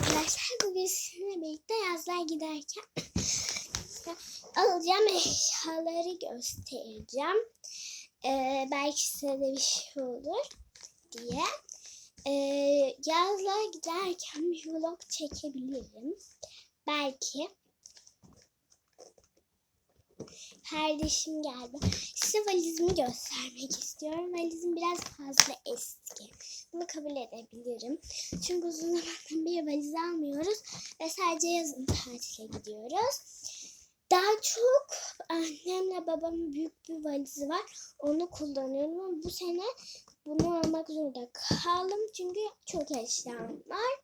arkadaşlar. Bugün sizinle birlikte yazlar giderken alacağım eşyaları göstereceğim. Ee, belki size de bir şey olur diye. Ee, yazlar giderken bir vlog çekebilirim. Belki. Kardeşim geldi. Size valizimi göstermek istiyorum. Valizim biraz fazla eski. Bunu kabul edebilirim. Çünkü uzun zamandan beri valiz almıyoruz. Ve sadece yazın tatile gidiyoruz. Daha çok annemle babamın büyük bir valizi var. Onu kullanıyorum bu sene bunu almak zorunda kaldım. Çünkü çok eşyam var.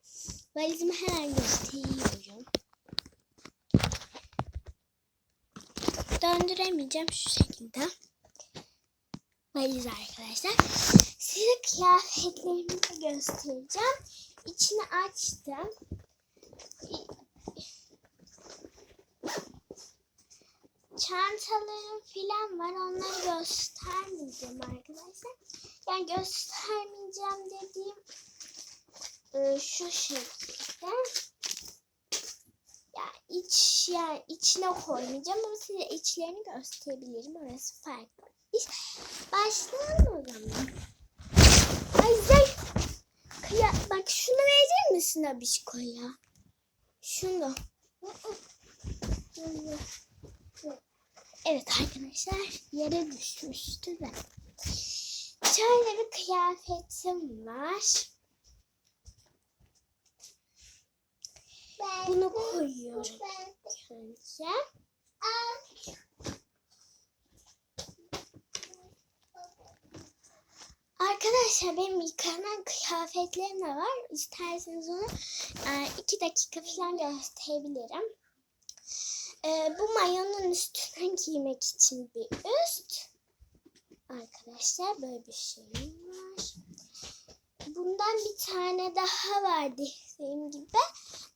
Valizimi hemen gösteriyorum. Döndüremeyeceğim şu şekilde. Valiz arkadaşlar. Size kıyafetlerimi göstereceğim. İçini açtım. Çantalarım filan var. Onları göstermeyeceğim arkadaşlar. Yani göstermeyeceğim dediğim e, şu şekilde. İç yani içine koymayacağım ama size içlerini gösterebilirim. Orası farklı. İş, başlayalım o zaman. Ay Zey. Kıya, bak şunu verecek misin Abişko ya? Şunu. Evet arkadaşlar yere düşmüştü de. Şöyle bir kıyafetim var. Bunu koyuyorum önce. Arkadaşlar benim yıkanan kıyafetlerim de var. İsterseniz onu e, iki dakika falan gösterebilirim. E, bu mayonun üstüne giymek için bir üst. Arkadaşlar böyle bir şeyim var. Bundan bir tane daha var dediğim gibi.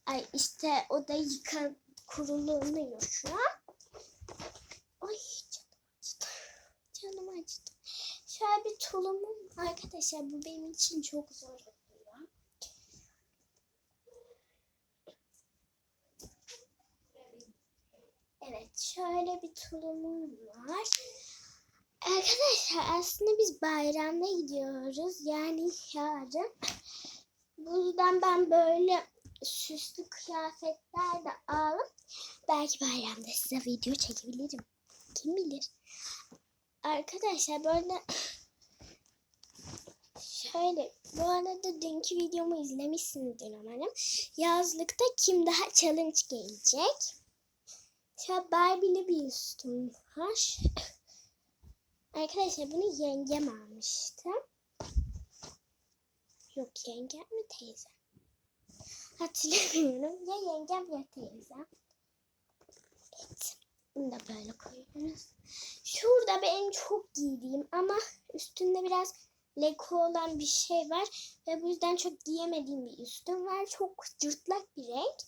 Ay işte o da yıka kurulunuyor şu an. Ay canım acıdı. Canım acıdı. Şöyle bir tulumum arkadaşlar bu benim için çok zor. Evet şöyle bir tulumum var. Arkadaşlar aslında biz bayramda gidiyoruz. Yani yarın. Bu yüzden ben böyle süslü kıyafetler de alıp belki bayramda size video çekebilirim. Kim bilir. Arkadaşlar böyle şöyle bu arada dünkü videomu izlemişsinizdir umarım. Yazlıkta kim daha challenge gelecek. Şöyle Barbie'li bir üstüm var. Arkadaşlar bunu yengem almıştı. Yok yengem mi teyze? Hatırlamıyorum. Ya yengem ya teyze. Evet. Bunu da böyle koyuyoruz. Şurada benim çok giydiğim ama üstünde biraz leko olan bir şey var. Ve bu yüzden çok giyemediğim bir üstüm var. Çok cırtlak bir renk.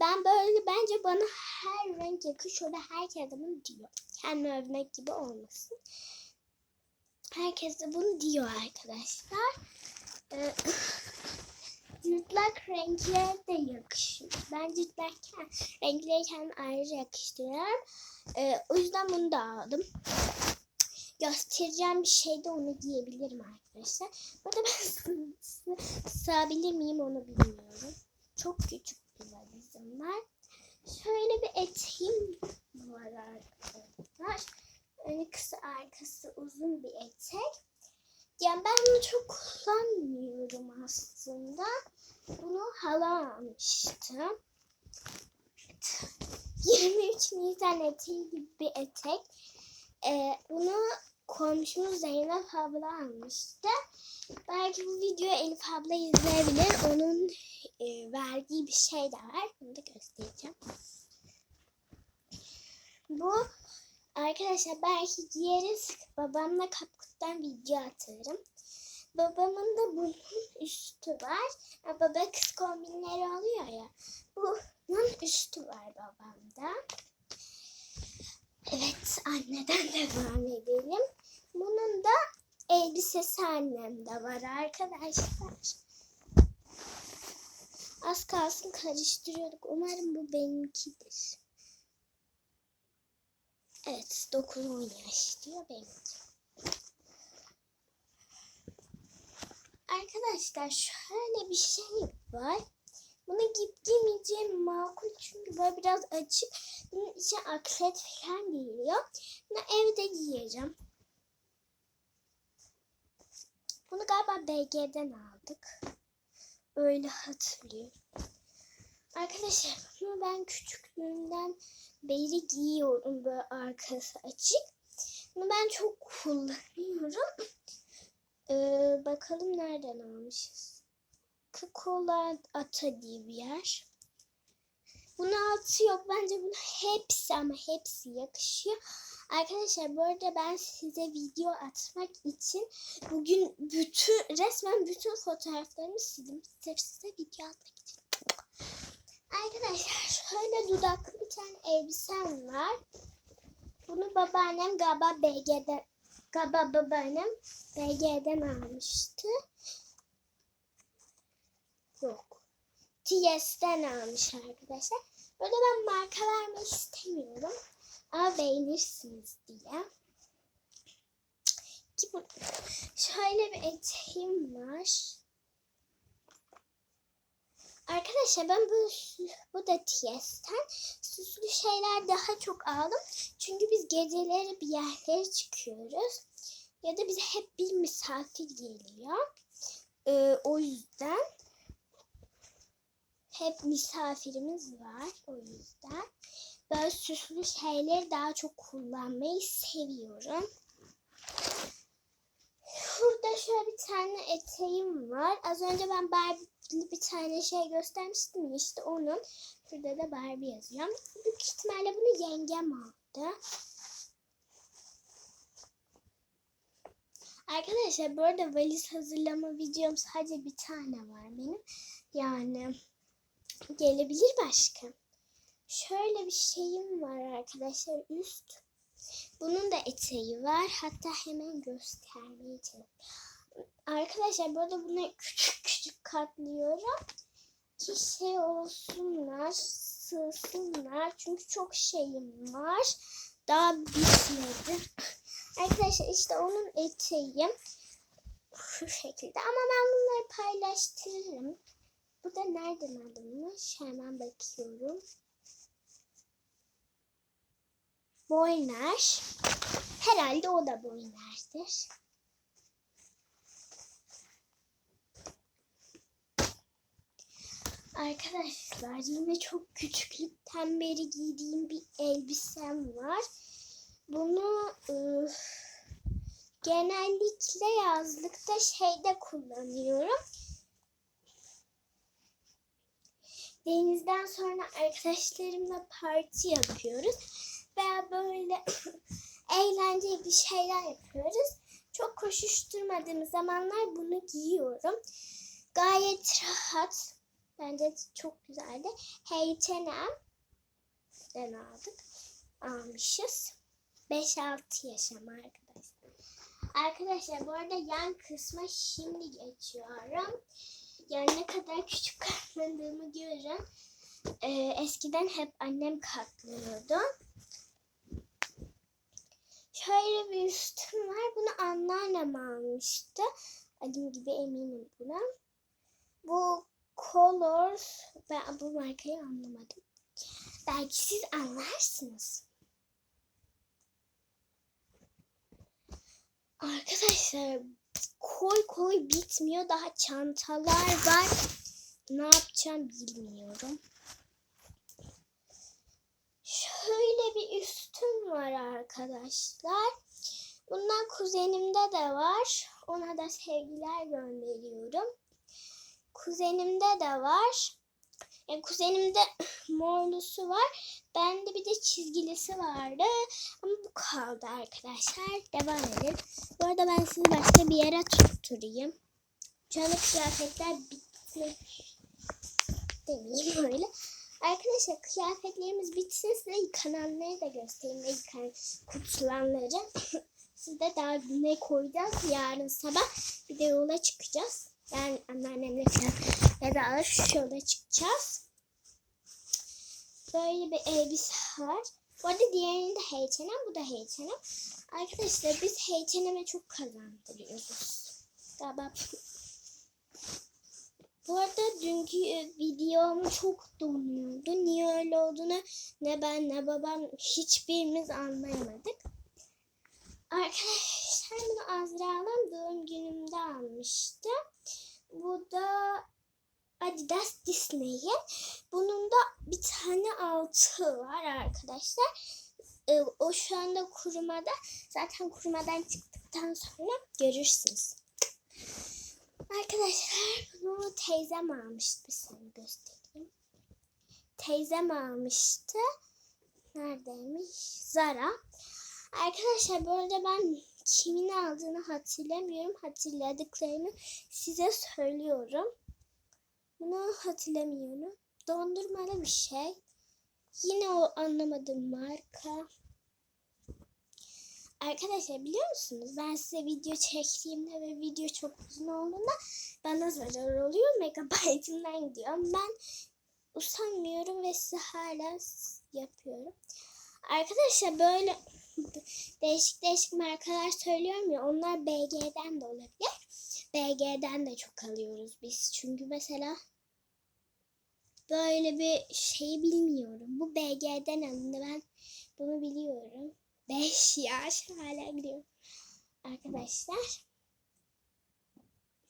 Ben böyle bence bana her renk yakışıyor ve herkes bunu diyor. Kendimi övmek gibi olmasın. Herkes de bunu diyor arkadaşlar. Ee, cırtlak renkler de yakışıyor. Ben cırtlakken renkleri ayrıca yakıştırıyorum. Ee, o yüzden bunu da aldım. Göstereceğim bir şeyde onu giyebilirim arkadaşlar. Burada ben sığabilir miyim onu bilmiyorum. Çok küçük bir valizim var. Şöyle bir eteğim var arkadaşlar. Önü kısa arkası uzun bir etek. Yani ben bunu çok kullanmıyorum aslında. Bunu hala almıştım. 23 Nisan eteği gibi bir etek. Ee, bunu komşumuz Zeynep abla almıştı. Belki bu videoyu Elif abla izleyebilir. Onun e, verdiği bir şey de var. Bunu da göstereceğim. Bu arkadaşlar belki giyeriz. Babamla kapkuttan video atarım. Babamın da bunun üstü var. Ya baba kız kombinleri oluyor ya. Bunun üstü var babamda. Evet anneden devam edelim. Bunun da elbisesi annemde var arkadaşlar. Az kalsın karıştırıyorduk. Umarım bu benimkidir. Evet 9-10 yaş diyor benimki. Arkadaşlar şöyle bir şey var. Bunu giyip giymeyeceğim makul çünkü böyle biraz açık. Bunun içine akset falan giyiliyor. Bunu evde giyeceğim. Bunu galiba BG'den aldık. Öyle hatırlıyorum. Arkadaşlar bunu ben küçüklüğümden beri giyiyorum böyle arkası açık. Bunu ben çok kullanıyorum. Ee, bakalım nereden almışız. Coca-Cola Ata diye bir yer. Bunun altı yok. Bence bunun hepsi ama hepsi yakışıyor. Arkadaşlar bu arada ben size video atmak için bugün bütün resmen bütün fotoğraflarımı sildim. Size video atmak için. Arkadaşlar şöyle dudaklı bir tane elbisem var. Bunu babaannem galiba BG'den galiba babaannem BG'den almıştı. Yok. TS'den almış arkadaşlar. Böyle ben marka vermek istemiyorum. Ama beğenirsiniz diye. Ki bu, şöyle bir eteğim var. Arkadaşlar ben bu, bu da TS'ten süslü şeyler daha çok aldım. Çünkü biz geceleri bir yerlere çıkıyoruz. Ya da bize hep bir misafir geliyor. Ee, o yüzden hep misafirimiz var o yüzden. Böyle süslü şeyleri daha çok kullanmayı seviyorum. Şurada şöyle bir tane eteğim var. Az önce ben Barbie'li bir tane şey göstermiştim ya işte onun. Burada da Barbie yazıyor. Büyük ihtimalle bunu yengem aldı. Arkadaşlar bu arada valiz hazırlama videom sadece bir tane var benim. Yani gelebilir başka. Şöyle bir şeyim var arkadaşlar üst. Bunun da eteği var. Hatta hemen göstermeye çalışıyorum. Arkadaşlar bu arada bunu küçük küçük katlıyorum. Ki şey olsunlar, sığsınlar. Çünkü çok şeyim var. Daha bitmedi. Arkadaşlar işte onun eteği şu şekilde. Ama ben bunları paylaştırırım. Bu da nereden alınmış? Hemen bakıyorum. Boyner. Herhalde o da Boyner'dir. Arkadaşlar yine çok küçüklükten beri giydiğim bir elbisem var. Bunu ıı, genellikle yazlıkta şeyde kullanıyorum. Denizden sonra arkadaşlarımla parti yapıyoruz. Veya böyle eğlenceli bir şeyler yapıyoruz. Çok koşuşturmadığım zamanlar bunu giyiyorum. Gayet rahat. Bence çok güzeldi. H&M'den aldık. Almışız. 5-6 yaşam arkadaşlar. Arkadaşlar bu arada yan kısma şimdi geçiyorum. Yani ne kadar küçük katlandığımı görün. Ee, eskiden hep annem katlıyordu. Şöyle bir üstüm var. Bunu anneannem almıştı. Adım gibi eminim buna. Bu Colors. Ben bu markayı anlamadım. Belki siz anlarsınız. Arkadaşlar koy koy bitmiyor. Daha çantalar var. Ne yapacağım bilmiyorum. Şöyle bir var arkadaşlar. Bundan kuzenimde de var. Ona da sevgiler gönderiyorum. Kuzenimde de var. Yani kuzenimde morlusu var. Bende bir de çizgilisi vardı. Ama bu kaldı arkadaşlar. Devam edelim. Bu arada ben sizi başka bir yere tutturayım. Şu anda kıyafetler bitti. Demeyeyim öyle. Arkadaşlar kıyafetlerimiz bitsin size yıkananları da göstereyim. Yıkan kutulanları. Siz de daha ne koyacağız yarın sabah bir de yola çıkacağız. Yani anneannemle falan ya da alıp şöyle çıkacağız. Böyle bir elbise var. Bu arada diğerinde H&M, bu da H&M. Arkadaşlar biz H&M'e çok kazandırıyoruz. Galiba bu arada dünkü e, videom çok donuyordu. Niye öyle olduğunu ne ben ne babam hiçbirimiz anlayamadık. Arkadaşlar bunu Azra'nın doğum günümde almıştı. Bu da Adidas Disney'in. Bunun da bir tane altı var arkadaşlar. Ee, o şu anda kurumada. Zaten kurumadan çıktıktan sonra görürsünüz. Arkadaşlar bunu teyzem almıştı. Bir saniye göstereyim. Teyzem almıştı. Neredeymiş? Zara. Arkadaşlar arada ben kimin aldığını hatırlamıyorum. Hatırladıklarını size söylüyorum. Bunu hatırlamıyorum. Dondurmalı bir şey. Yine o anlamadığım marka. Arkadaşlar biliyor musunuz? Ben size video çektiğimde ve video çok uzun olduğunda bana zarar oluyor. Megabaytımdan gidiyor. Ben usanmıyorum ve size hala yapıyorum. Arkadaşlar böyle değişik değişik markalar söylüyorum ya onlar BG'den de olabilir. BG'den de çok alıyoruz biz. Çünkü mesela böyle bir şeyi bilmiyorum. Bu BG'den alındı. Ben bunu biliyorum. 5 yaş hala gidiyorum. Arkadaşlar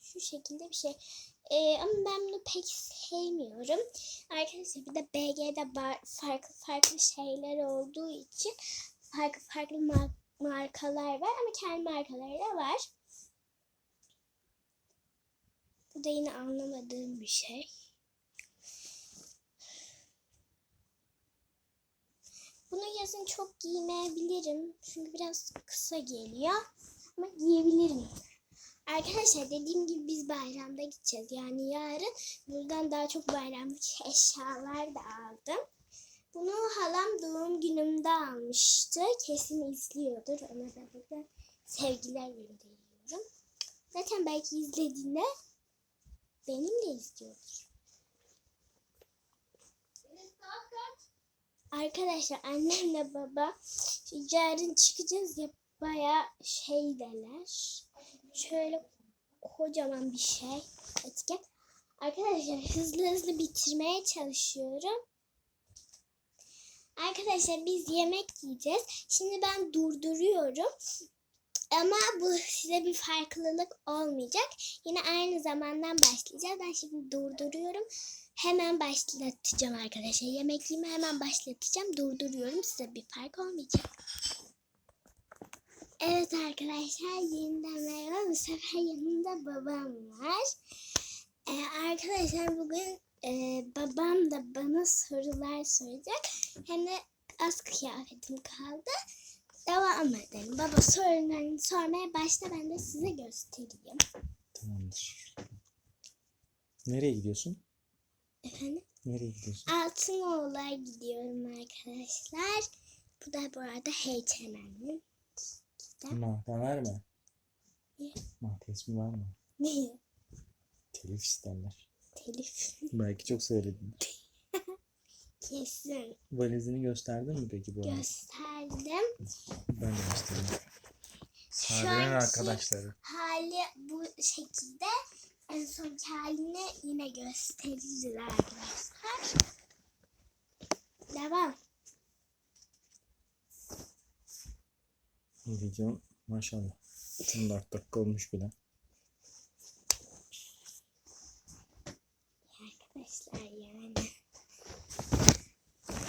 şu şekilde bir şey. Ee, ama ben bunu pek sevmiyorum. Arkadaşlar bir de BG'de farklı farklı şeyler olduğu için farklı farklı mar- markalar var ama kendi markaları da var. Bu da yine anlamadığım bir şey. Bunu yazın çok giymeyebilirim. Çünkü biraz kısa geliyor. Ama giyebilirim. Arkadaşlar dediğim gibi biz bayramda gideceğiz. Yani yarın buradan daha çok bayramlık eşyalar da aldım. Bunu halam doğum günümde almıştı. Kesin izliyordur. Ona da buradan sevgiler gönderiyorum. Zaten belki izlediğinde benimle izliyordur. Arkadaşlar annemle baba yarın çıkacağız ya baya şeydeler. Şöyle kocaman bir şey etiket. Arkadaşlar hızlı hızlı bitirmeye çalışıyorum. Arkadaşlar biz yemek yiyeceğiz. Şimdi ben durduruyorum. Ama bu size bir farklılık olmayacak. Yine aynı zamandan başlayacağız. Ben şimdi durduruyorum. Hemen başlatacağım arkadaşlar. Yemek yeme hemen başlatacağım. Durduruyorum. Size bir fark olmayacak. Evet arkadaşlar yeniden merhaba. Bu sefer yanımda babam var. Ee, arkadaşlar bugün e, babam da bana sorular soracak. Hem de az kıyafetim kaldı. Devam edelim. Baba sorularını sormaya başla ben de size göstereyim. Tamamdır. Nereye gidiyorsun? Efendim? Nereye gidiyorsun? Altınoğlu'ya gidiyorum arkadaşlar. Bu da bu arada H&M'nin. Mahta verme. Niye? Mahta ismi verme. Ne? Telif isterler. Telif. Belki çok söyledin. Kesin. Valizini gösterdin mi peki bu arada? Gösterdim. Ben de göstereyim. Şu anki arkadaşları. hali bu şekilde. En son halini yine gösteririz arkadaşlar. Devam. Video maşallah. 14 dakika olmuş bile. Arkadaşlar yani.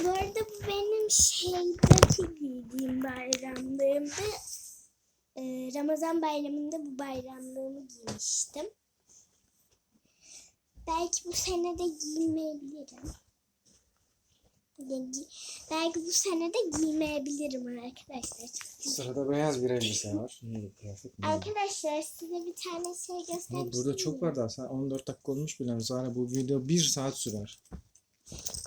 Bu arada bu benim şeydeki giydiğim bayramlığımda. Ee, Ramazan bayramında bu bayramlığımı giymiştim. Belki bu sene de giymeyebilirim. Belki bu sene de giymeyebilirim arkadaşlar. Sırada beyaz bir elbise var. Niye kıyafet? Arkadaşlar size bir tane şey göstermiştim. Ama burada çok var daha. Sen 14 dakika olmuş bile. Zara bu video 1 saat sürer.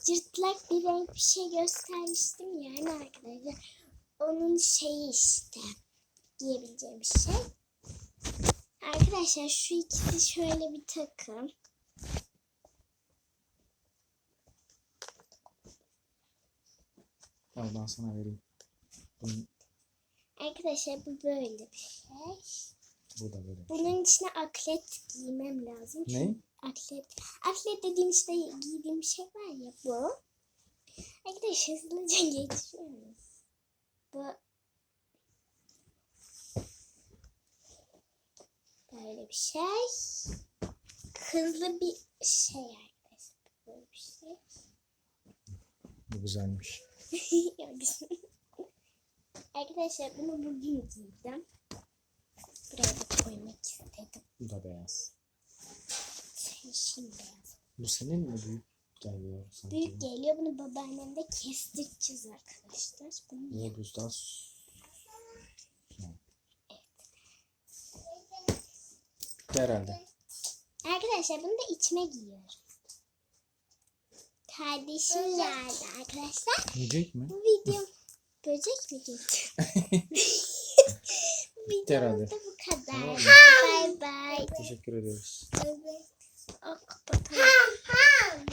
cırtlak bir renk bir şey göstermiştim yani arkadaşlar. Onun şeyi işte. Giyebileceğim şey. Arkadaşlar şu ikisi şöyle bir takım. Al ben sana vereyim. Bunun, Arkadaşlar bu böyle bir şey. bu da böyle. Bunun içine aklet giymem lazım. Ne? Aklet. Aklet dediğim işte giydiğim şey var ya bu. Arkadaşlar hızlıca geçiyoruz. Bu böyle bir şey. Hızlı bir şey arkadaşlar. Böyle bir şey. Bu güzelmiş. arkadaşlar bunu bugün giydim. Buraya da koymak istedim. Bu da beyaz. Seçim beyaz. Bu senin mi büyük geliyor sanki? Büyük geliyor. Bunu babaannem de kestireceğiz arkadaşlar. Bunu Niye Gustav? Herhalde. Arkadaşlar bunu da içime giyiyorum. Kardeşim geldi arkadaşlar. Yiyecek mi? Bu video böcek mi geldi? Bitti herhalde. Videomuz da bu kadar. Tamam. Bay bay. Teşekkür ediyoruz. Evet. Oh, kapatalım.